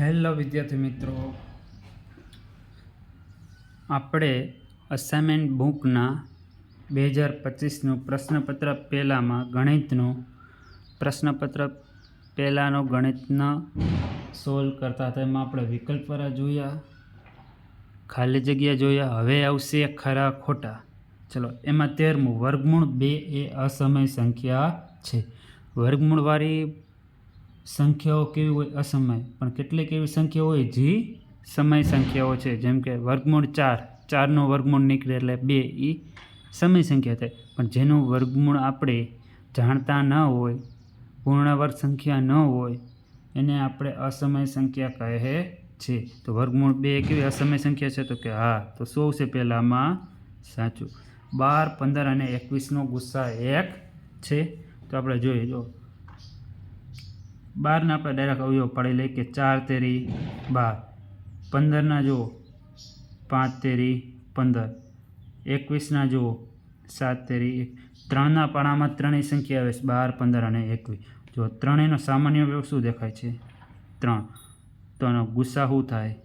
Hello વિદ્યાર્થી મિત્રો. આપણે અસાઇનમેન્ટ બુકના બે હજાર પચીસનું પ્રશ્નપત્ર પહેલાંમાં ગણિતનું પ્રશ્નપત્ર પહેલાંનો ગણિતના સોલ્વ કરતા હતા. એમાં આપણે વિકલ્પરા જોયા, ખાલી જગ્યા જોયા, હવે આવશે ખરા ખોટા. ચલો, એમાં તેરમું, વર્ગમૂળ બે એ અસમય સંખ્યા છે. વર્ગમૂળવાળી સંખ્યાઓ કેવી હોય? અસમય. પણ કેટલીક એવી સંખ્યા હોય? જે, સમય સંખ્યાઓ છે. જેમ કે વર્ગમૂળ ચાર. ચારનો વર્ગમૂળ નીકળે એટલે બે એ સમય સંખ્યા થાય. પણ જેનું વર્ગમૂળ આપણે જાણતા ન હોય પૂર્ણવર્ગ સંખ્યા ન હોય, એને આપણે અસમય સંખ્યા કહે છે. તો વર્ગમૂળ બે કેવી અસમય સંખ્યા છે? તો કે હા, તો શું આવશે પહેલાંમાં? સાચું. બાર, પંદર અને એકવીસનો ગુસ્સા એક છે. તો આપણે જોઈએ જો. બારના આપણે ડાયરેક્ટ અવયવ પાડી લઈએ કે ચાર તેરી બાર. પંદરના જુઓ, પાંચ તેરી પંદર. એકવીસના જુઓ, સાત તેરી એક. ત્રણના પાડામાં ત્રણેય સંખ્યા આવે છે, બાર, પંદર અને એકવીસ. જો ત્રણેયનો સામાન્ય અવયવ શું દેખાય છે? ત્રણ. તો એનો ગુસ્સા શું થાય?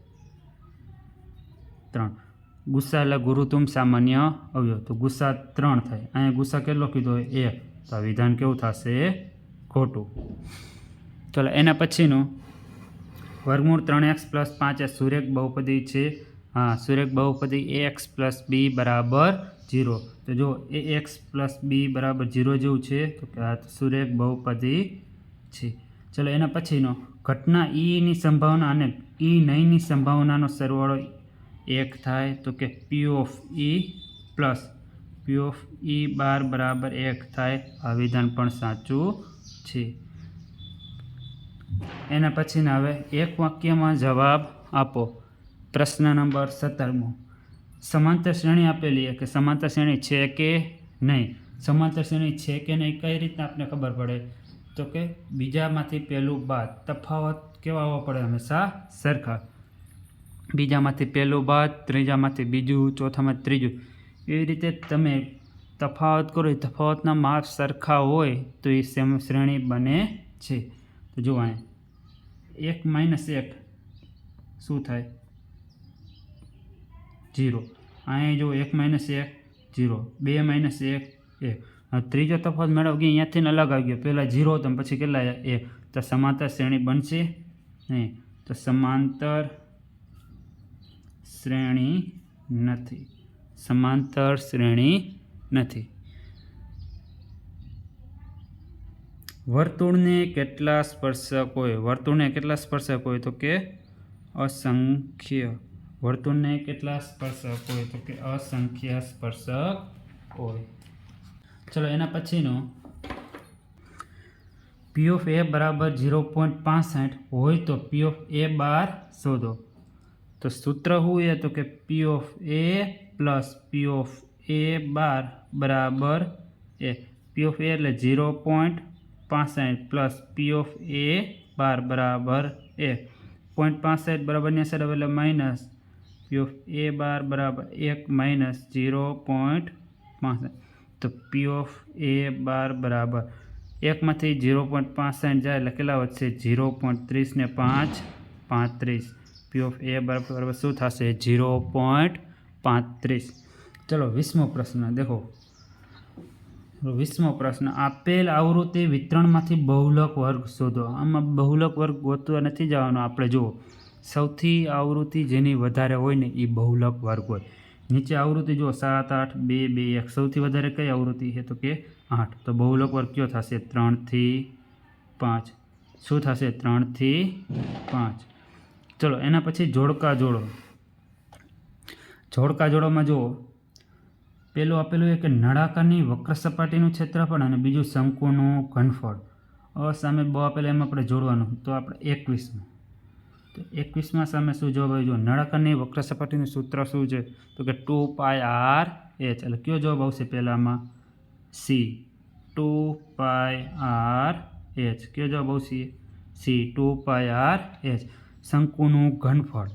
ત્રણ. ગુસ્સા એટલે ગુરુતુમ સામાન્ય અવયવ. તો ગુસ્સા ત્રણ થાય. અહીંયા ગુસ્સા કેટલો કીધો? એક. તો આ વિધાન કેવું થશે? ખોટું. ચલો, એના પછીનું. વર્ગમૂળ ત્રણ એક્સ પ્લસ પાંચ એ સુરેખ બહુપદી છે. હા, સુરેખ બહુપદી એ એક્સ પ્લસ બી બરાબર જીરો તો જો એ એક્સ પ્લસ બી બરાબર જીરો જેવું છે. તો સુરેખ બહુપદી છે. ચલો, એના પછીનો. ઘટના ઈની સંભાવના અને ઈ નહીંની સંભાવનાનો સરવાળો એક થાય તો કે P of E plus P of E બાર બરાબર એક થાય. આ વિધાન પણ સાચું છે. એના પછીના હવે એક વાક્યમાં જવાબ આપો. પ્રશ્ન નંબર સત્તરમો. સમાંતર શ્રેણી આપેલી છે કે સમાંતર શ્રેણી છે કે નહીં? સમાંતર શ્રેણી છે કે નહીં કઈ રીતના આપણે ખબર પડે? તો કે બીજામાંથી પહેલું બાદ તફાવત કેવા આવવા પડે હંમેશા સરખા. બીજામાંથી પહેલું બાદ ત્રીજામાંથી બીજું ચોથામાંથી ત્રીજું. એવી રીતે તમે તફાવત કરો, એ તફાવતના માપ સરખા હોય તો એ સેમ શ્રેણી બને છે. તો જુઓ અહીંયા એક માઇનસ એક શું થાય? જીરો અહીંયા જો એક માઇનસ એક જીરો બે માઇનસ એક એક. ત્રીજો તફાવત મેળવ ગયો અહીંયાથી અલગ આવી ગયો. પહેલાં જીરો હતો પછી કેટલા એક. તો સમાંતર શ્રેણી બનશે નહીં. તો સમાંતર શ્રેણી નથી. સમાંતર શ્રેણી નથી. વર્તુળને કેટલા સ્પર્શક હોય? વર્તુળને કેટલા સ્પર્શક હોય? તો કે અસંખ્ય. વર્તુળને કેટલા સ્પર્શક હોય? તો કે અસંખ્ય સ્પર્શક હોય. ચલો, એના પછીનો. પી ઓફ એ બરાબર ઝીરો પોઈન્ટ પાસઠ હોય તો પી ઓફ એ બાર શોધો. તો સૂત્ર શું એ તો કે P of A plus P of A bar બરાબર એ પી ઓફ એ એટલે ઝીરો પોઈન્ટ પાસઠ plus P of A bar બરાબર એ પોઈન્ટ પાસઠ બરાબર ને સર એટલે minus P of A bar બરાબર એક માઇનસ ઝીરો પોઈન્ટ પાસઠ. તો પી ઓફ એ બાર બરાબર એકમાંથી ઝીરો પોઈન્ટ પાસઠ જાય એટલે કેટલા વધશે? ઝીરો પોઈન્ટ ત્રીસ ને પાંચ, પાંત્રીસ. પી ઓફ એ બરાબર શું થશે? ઝીરો પોઈન્ટ પાંત્રીસ. ચલો વીસમો પ્રશ્ન, દેખો. વીસમો પ્રશ્ન, આપેલ આવૃત્તિ વિતરણમાંથી બહુલક વર્ગ શોધો. આમાં બહુલક વર્ગ ગોતવા નથી જવાનો. આપણે જુઓ, સૌથી આવૃત્તિ જેની વધારે હોય ને એ બહુલક વર્ગ હોય. નીચે આવૃત્તિ જુઓ, સાત, આઠ, બે બે, એક. સૌથી વધારે કઈ આવૃત્તિ છે તો કે આઠ. તો બહુલક વર્ગ કયો થશે? ત્રણથી પાંચ. શું થશે? ત્રણથી પાંચ. ચલો, એના પછી જોડકા જોડો. જોડકા જોડોમાં જુઓ પેલું આપેલું છે કે નળાકારની વક્ર સપાટીનું ક્ષેત્રફળ અને બીજું શંકુનું ઘનફળ. સામે બ આપેલા એમાં આપણે જોડવાનું. તો આપણે એકવીસમાં. તો એકવીસમાં સામે શું જવાબ આવ્યો? જો નળાકારની વક્ર સપાટીનું સૂત્ર શું છે? તો કે ટુ પાય આર એચ. એટલે કયો જવાબ આવશે પહેલામાં? C. Two pi r h. કયો જવાબ આવશે? C. Two pi r h. શંકુનું ઘનફળ.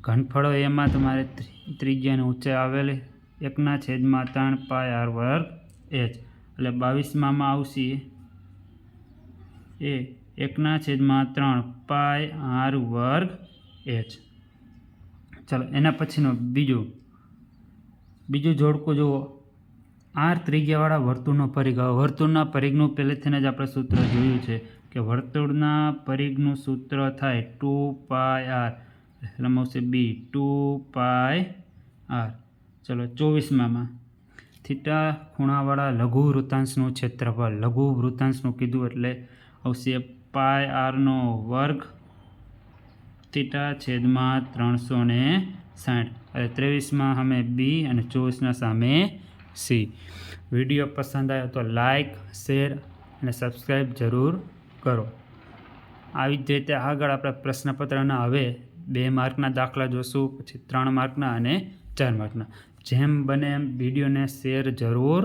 ઘનફળો એમાં તમારે ત્રિ- ત્રિજ્યાની ઊંચાઈ આવેલી. એકના છેદમાં ત્રણ પાય આર વર્ગ એચ. એટલે બાવીસમાં આવશે એ એકના છેદમાં ત્રણ પાય આર વર્ગ એચ. ચાલો, એના પછીનો બીજો, બીજું જોડકું જુઓ. આર ત્રિજ્યાવાળા વર્તુળનો પરિઘ. વર્તુળના પરિઘનું પહેલેથી જ આપણે સૂત્ર જોયું છે કે વર્તુળના પરિઘનું સૂત્ર થાય ટુ પાય આર. એટલે આવશે બી, ટુ પાય આર. ચલો ચોવીસમાં થીટા ખૂણાવાળા લઘુ વૃતાંશનું ક્ષેત્રફળ. લઘુ વૃતાંશનું કીધું એટલે આવશે પાય આરનો વર્ગ થીટા છેદમાં ત્રણસો ને સાઠ. અને ત્રેવીસમાં સામે બી અને ચોવીસના સામે સી. વીડિયો પસંદ આવ્યો તો લાઈક, શેર અને સબસ્ક્રાઈબ જરૂર કરો. આવી જ રીતે આગળ આપણે પ્રશ્નપત્રના હવે બે માર્કના દાખલા જોશું, પછી ત્રણ માર્કના અને ચાર માર્કના. જેમ બને એમ વિડીયોને શેર જરૂર